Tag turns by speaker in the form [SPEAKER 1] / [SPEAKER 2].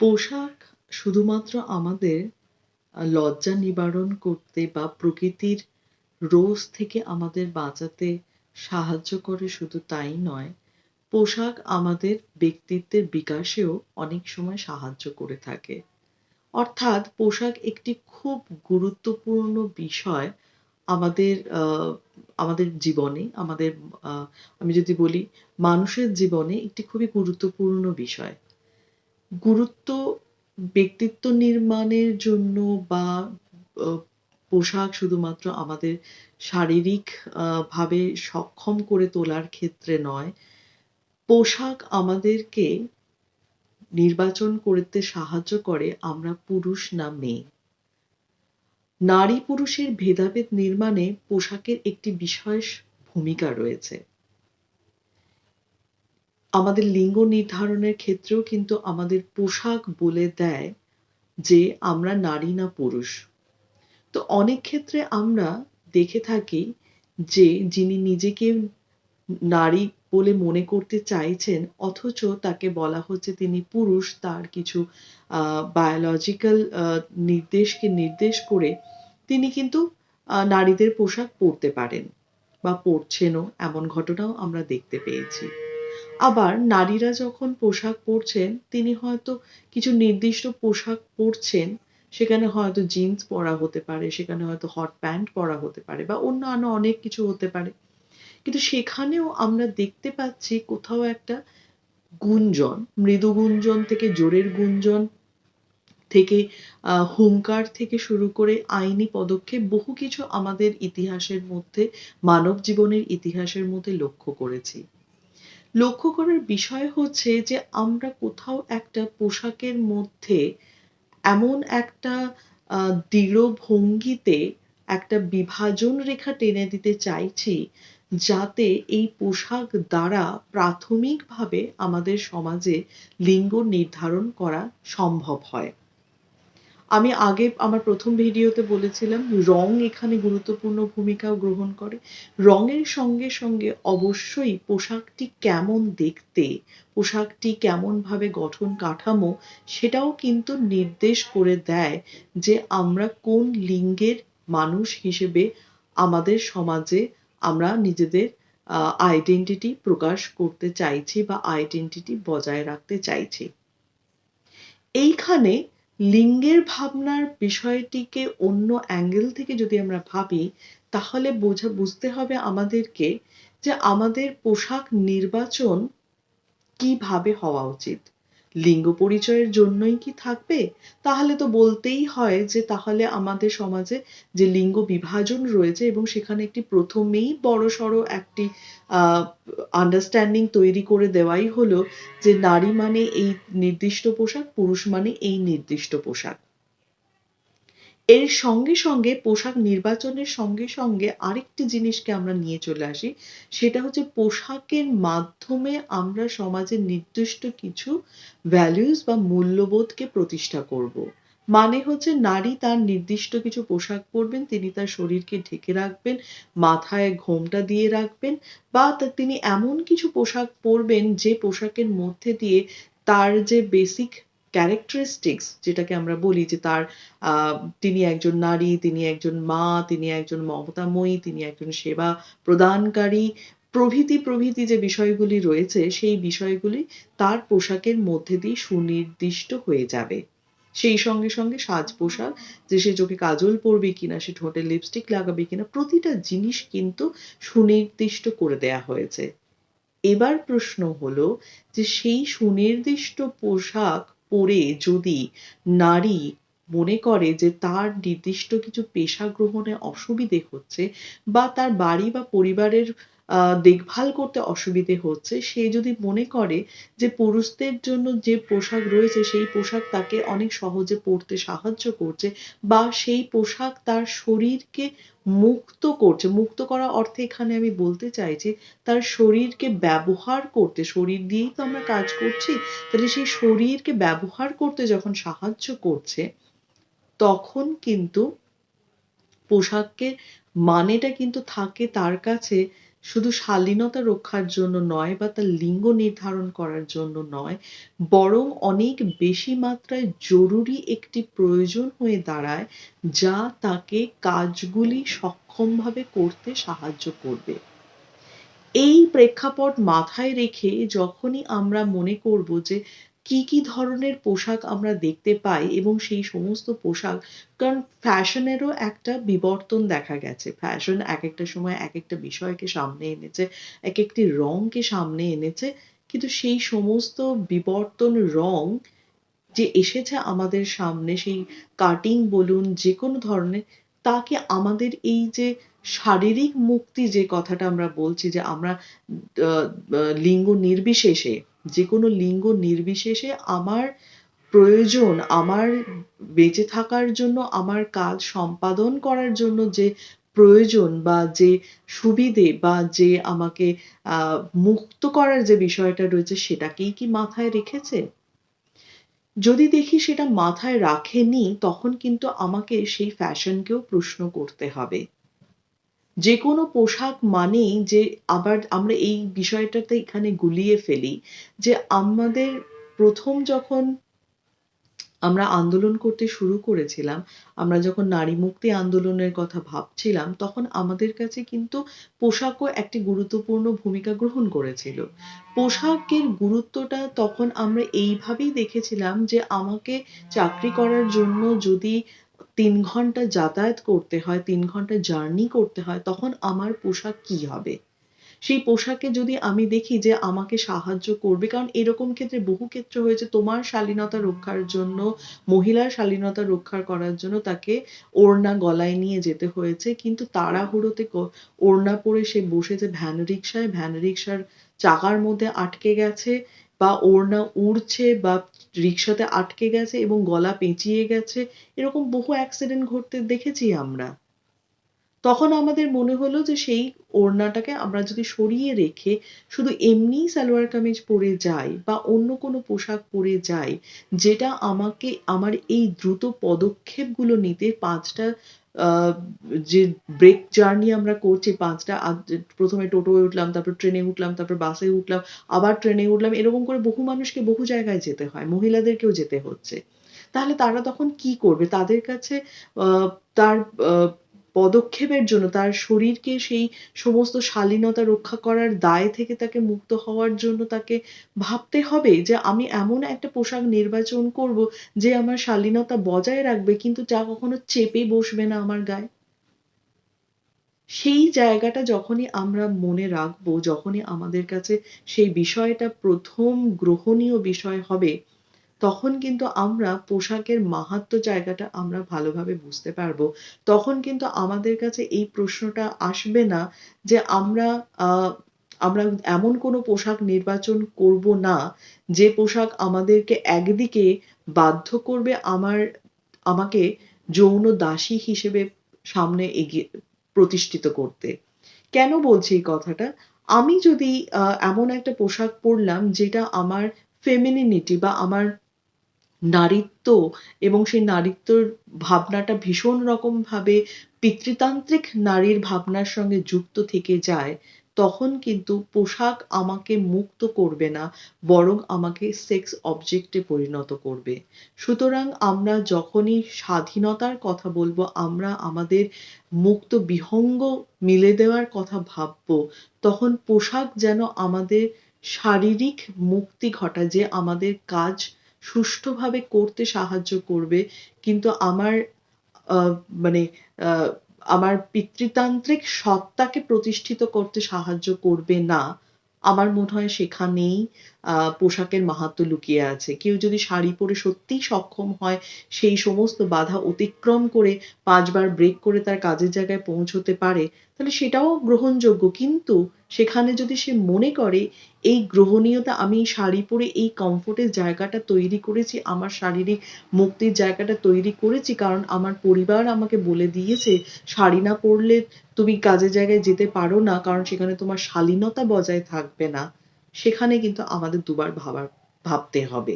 [SPEAKER 1] পোশাক শুধুমাত্র আমাদের লজ্জা নিবারণ করতে বা প্রকৃতির রোষ থেকে আমাদের বাঁচাতে সাহায্য করে শুধু তাই নয়, পোশাক আমাদের ব্যক্তিত্বের বিকাশেও অনেক সময় সাহায্য করে থাকে। অর্থাৎ পোশাক একটি খুব গুরুত্বপূর্ণ বিষয় আমাদের আমাদের জীবনে আমাদের আমি যদি বলি মানুষের জীবনে একটি খুবই গুরুত্বপূর্ণ বিষয়। গুরুত্ব ব্যক্তিত্ব নির্মাণের জন্য বা পোশাক শুধুমাত্র আমাদের শারীরিক ভাবে সক্ষম করে তোলার ক্ষেত্রে নয়, পোশাক আমাদেরকে নির্বাচন করতে সাহায্য করে আমরা পুরুষ না মেয়ে। নারী পুরুষের ভেদাভেদ নির্মাণে পোশাকের একটি বিশেষ ভূমিকা রয়েছে। আমাদের লিঙ্গ নির্ধারণের ক্ষেত্রেও কিন্তু আমাদের পোশাক বলে দেয় যে আমরা নারী না পুরুষ। তো অনেক ক্ষেত্রে আমরা দেখে থাকি যে যিনি নিজেকে নারী বলে মনে করতে চাইছেন, অথচ তাকে বলা হচ্ছে তিনি পুরুষ, তার কিছু বায়োলজিক্যাল নির্দেশকে নির্দেশ করে তিনি কিন্তু নারীদের পোশাক পরতে পারেন বা পরছেনও এমন ঘটনাও আমরা দেখতে পেয়েছি। আবার নারীরা যখন পোশাক পরছেন তিনি হয়তো কিছু নির্দিষ্ট পোশাক পরছেন, সেখানে হয়তো জিন্স পরা হতে পারে, সেখানে হয়তো হট প্যান্ট পরা হতে পারে বা অন্যান্য অনেক কিছু হতে পারে। কিন্তু সেখানেও আমরা দেখতে পাচ্ছি কোথাও একটা গুঞ্জন, মৃদু গুঞ্জন থেকে জোরের গুঞ্জন থেকে হুঙ্কার থেকে শুরু করে আইনি পদক্ষেপ বহু কিছু আমাদের ইতিহাসের মধ্যে মানব জীবনের ইতিহাসের মধ্যে লক্ষ্য করেছি। লক্ষ্য করার বিষয় হচ্ছে যে আমরা কোথাও একটা পোশাকের মধ্যে এমন একটা দৃঢ় ভঙ্গিতে একটা বিভাজন রেখা টেনে দিতে চাইছি যাতে এই পোশাক দ্বারা প্রাথমিকভাবে আমাদের সমাজে লিঙ্গ নির্ধারণ করা সম্ভব হয়। আমি আগে আমার প্রথম ভিডিওতে বলেছিলাম রং এখানে গুরুত্বপূর্ণ ভূমিকা গ্রহণ করে। রঙের সঙ্গে, সঙ্গে অবশ্যই পোশাকটি কেমন দেখতে, পোশাকটি কেমনভাবে গঠন কাঠামো সেটাও কিন্তু নির্দেশ করে দেয় যে আমরা কোন লিঙ্গের মানুষ হিসেবে আমাদের সমাজে আমরা নিজেদের আইডেন্টিটি প্রকাশ করতে চাইছি বা আইডেন্টিটি বজায় রাখতে চাইছি। এইখানে লিঙ্গের ভাবনার বিষয়টিকে অন্য অ্যাঙ্গেল থেকে যদি আমরা ভাবি, তাহলে বোঝা, বুঝতে হবে আমাদেরকে যে আমাদের পোশাক নির্বাচন কীভাবে হওয়া উচিত? লিঙ্গ পরিচয়ের জন্যই কি থাকবে? তাহলে তো বলতেই হয় যে তাহলে আমাদের সমাজে যে লিঙ্গ বিভাজন রয়েছে এবং সেখানে একটি ১ম এই বড়সড় একটি আন্ডারস্ট্যান্ডিং তৈরি করে দেওয়াই হলো যে নারী মানে এই নির্দিষ্ট পোশাক, পুরুষ মানে এই নির্দিষ্ট পোশাক। এর সঙ্গে, সঙ্গে পোশাক নির্বাচনের সঙ্গে, সঙ্গে আরেকটি জিনিসকে আমরা নিয়ে চলে আসি। সেটা হচ্ছে পোশাকের মাধ্যমে আমরা সমাজের নির্দিষ্ট কিছু ভ্যালুস বা মূল্যবোধকে প্রতিষ্ঠা করব। মানে হচ্ছে নারী তার নির্দিষ্ট কিছু পোশাক পরবেন, তিনি তার শরীরকে ঢেকে রাখবেন, মাথায় ঘোমটা দিয়ে রাখবেন বা তিনি এমন কিছু পোশাক পরবেন যে পোশাকের মধ্যে দিয়ে তার যে বেসিক ক্যারেক্টারিস্টিক্স যেটাকে আমরা বলি যে তার তিনি একজন নারী, তিনি একজন মা, তিনি একজন মমতাময়ী, তিনি একজন সেবা প্রদানকারী প্রভৃতি, প্রভৃতি যে বিষয়গুলি রয়েছে সেই বিষয়গুলি তার পোশাকের মধ্যে দিয়ে সুনির্দিষ্ট হয়ে যাবে। সেই সঙ্গে, সঙ্গে সাজ-পোশাক যে সে চোখে কাজল পরবে কিনা, সে ঠোঁটে লিপস্টিক লাগাবে কিনা প্রতিটা জিনিস কিন্তু সুনির্দিষ্ট করে দেয়া হয়েছে। এবার প্রশ্ন হলো যে সেই সুনির্দিষ্ট পোশাক পরে যদি নারী মনে করে যে তার নির্দিষ্ট কিছু পেশা গ্রহণে অসুবিধে হচ্ছে বা তার বাড়ি বা পরিবারের দেখভাল করতে অসুবিধে হচ্ছে, সে যদি মনে করে যে পুরুষদের জন্য যে পোশাক রয়েছে সেই পোশাক তাকে অনেক সহজে পরতে সাহায্য করছে বা সেই পোশাক তার শরীরকে মুক্ত করছে। মুক্ত করা অর্থে এখানে আমি বলতে চাইছি তার শরীরকে ব্যবহার করতে, শরীর দিয়েই তো আমরা কাজ করছি। তাহলে সেই শরীরকে ব্যবহার করতে যখন সাহায্য করছে, তখন কিন্তু পোশাকের মানেটা কিন্তু থাকে তার কাছে শুধু শালীনতা রক্ষার জন্য নয় বা তার লিঙ্গ নির্ধারণ করার জন্য নয়, বরং অনেক বেশি মাত্রায় জরুরি একটি প্রয়োজন হয়ে দাঁড়ায় যা তাকে কাজগুলি সক্ষমভাবে করতে সাহায্য করবে। এই প্রেক্ষাপট মাথায় রেখে যখনই আমরা মনে করব যে কি কি ধরনের পোশাক আমরা দেখতে পাই এবং সেই সমস্ত পোশাক, কারণ ফ্যাশনেরও একটা বিবর্তন দেখা গেছে। ফ্যাশন এক একটা সময় এক একটা বিষয়কে সামনে এনেছে, এক একটি রংকে সামনে এনেছে, কিন্তু সেই সমস্ত বিবর্তন রং যে এসেছে আমাদের সামনে, সেই কাটিং বলুন, যে কোনো ধরনের, তাকে আমাদের এই যে শারীরিক মুক্তি যে কথাটা আমরা বলছি যে আমরা লিঙ্গ নির্বিশেষে যে কোনো লিঙ্গ নির্বিশেষে আমার প্রয়োজন, আমার বেঁচে থাকার জন্য, আমার কাজ সম্পাদন করার জন্য যে প্রয়োজন বা যে সুবিধে বা যে আমাকে মুক্ত করার যে বিষয়টা রয়েছে সেটাকেই কি মাথায় রেখেছে? যদি দেখি সেটা মাথায় রাখেনি, তখন কিন্তু আমাকে সেই ফ্যাশনকেও প্রশ্ন করতে হবে। যে কোনো পোশাক মানেই যে আবার আমরা এই বিষয়টাতে এখানে গুলিয়ে ফেলি যে আমাদের প্রথম যখন আমরা আন্দোলন করতে শুরু করেছিলাম, আমরা যখন নারী মুক্তি আন্দোলনের কথা ভাবছিলাম, তখন আমাদের কাছে কিন্তু পোশাকও একটি গুরুত্বপূর্ণ ভূমিকা গ্রহণ করেছিল। পোশাকের গুরুত্বটা তখন আমরা এইভাবেই দেখেছিলাম যে আমাকে চাকরি করার জন্য যদি তিন ঘণ্টা যাতায়াত করতে হয়, তিন ঘণ্টা জার্নি করতে হয়, তখন আমার পোশাক কি হবে? সেই পোশাকে যদি আমি দেখি যে আমাকে সাহায্য করবে, কারণ এরকম ক্ষেত্রে বহু ক্ষেত্র হয়েছে, তোমার শালীনতা রক্ষার জন্য, মহিলার শালীনতা রক্ষা করার জন্য তাকে ওড়না গলায় নিয়ে যেতে হয়েছে, কিন্তু তাড়াহুড়োতে ওড়না পরে সে বসেছে ভ্যান রিক্সায় ভ্যান রিক্সার চাকার মধ্যে আটকে গেছে, বা ওড়না উড়ছে, বা রিক্সাতে আটকে গেছে এবং গলা পেঁচিয়ে গেছে, এরকম বহু অ্যাক্সিডেন্ট ঘটতে দেখেছি আমরা। তখন আমাদের মনে হলো যে সেই ওড়নাটাকে আমরা যদি সরিয়ে রেখে শুধু এমনি সালোয়ার কামিজ পরে যাই বা অন্য কোনো পোশাক পরে যাই, যেটা আমাকে, আমার এই দ্রুত পদক্ষেপগুলো নিতে পাঁচটা যে ব্রেক জার্নি আমরা করছি পাঁচটা প্রথমে টোটোয় উঠলাম, তারপর ট্রেনে উঠলাম, তারপর বাসে উঠলাম, আবার ট্রেনে উঠলাম, এরকম করে বহু মানুষকে বহু জায়গায় যেতে হয়, মহিলাদেরকেও যেতে হচ্ছে। তাহলে তারা তখন কি করবে? তাদের কাছে তার পদক্ষেপের জন্য তার শরীরকে সেই সমস্ত শালীনতা রক্ষা করার দায় থেকে তাকে মুক্ত হওয়ার জন্য তাকে ভাবতে হবে যে আমি এমন একটা পোশাক নির্বাচন করব যে আমার শালীনতা বজায় রাখবে কিন্তু যা কখনো চেপে বসবে না আমার গায়ে। সেই জায়গাটা যখনই আমরা মনে রাখব, যখনই আমাদের কাছে সেই বিষয়টা প্রথম গ্রহণীয় বিষয় হবে তখন কিন্তু আমরা পোশাকের মাহাত্ম্য জায়গাটা আমরা ভালোভাবে বুঝতে পারব। তখন কিন্তু আমাদের কাছে এই প্রশ্নটা আসবে না যে আমরা আমরা এমন কোনো পোশাক নির্বাচন করব না যে পোশাক আমাদেরকে একদিকে বাধ্য করবে আমার, আমাকে যৌন দাসী হিসেবে সামনে এগিয়ে, প্রতিষ্ঠিত করতে। কেন বলছি এই কথাটা? আমি যদি এমন একটা পোশাক পরলাম যেটা আমার ফেমিনিনিটি বা আমার নারীত্ব এবং সেই নারীত্বর ভাবনাটা ভীষণ রকমভাবে পিতৃতান্ত্রিক নারীর ভাবনার সঙ্গে যুক্ত থেকে যায়, তখন কিন্তু পোশাক আমাকে মুক্ত করবে না, বরং আমাকে সেক্স অবজেক্টে পরিণত করবে। সুতরাং আমরা যখনই স্বাধীনতার কথা বলব, আমরা আমাদের মুক্ত বিহঙ্গ মিলে দেওয়ার কথা ভাববো, তখন পোশাক যেন আমাদের শারীরিক মুক্তি ঘটায়, যে আমাদের কাজ সুষ্ঠুভাবে করতে সাহায্য করবে। কিন্তু আমার মানে আমার পিতৃতান্ত্রিক সত্তাকে প্রতিষ্ঠিত করতে সাহায্য করবে না। আমার মনে হয় সেখানেই পোশাকের মাহাত্ম লুকিয়ে আছে। কেউ যদি শাড়ি পরে সত্যিই সক্ষম হয়, সেই সমস্ত বাধা অতিক্রম করে পাঁচবার ব্রেক করে তার কাজের জায়গায় পৌঁছতে পারে, তাহলে সেটাও গ্রহণযোগ্য। কিন্তু সেখানে যদি সে মনে করে, এই গ্রহণীয়তা আমি শাড়ি পরে এই কমফোর্টের জায়গাটা তৈরি করেছি, আমার শারীরিক মুক্তির জায়গাটা তৈরি করেছি, কারণ আমার পরিবার আমাকে বলে দিয়েছে, শাড়ি না পরলে তুমি কাজের জায়গায় যেতে পারো না, কারণ সেখানে তোমার শালীনতা বজায় থাকবে না। সেখানে কিন্তু আমাদের দুবার ভাবার ভাবতে হবে।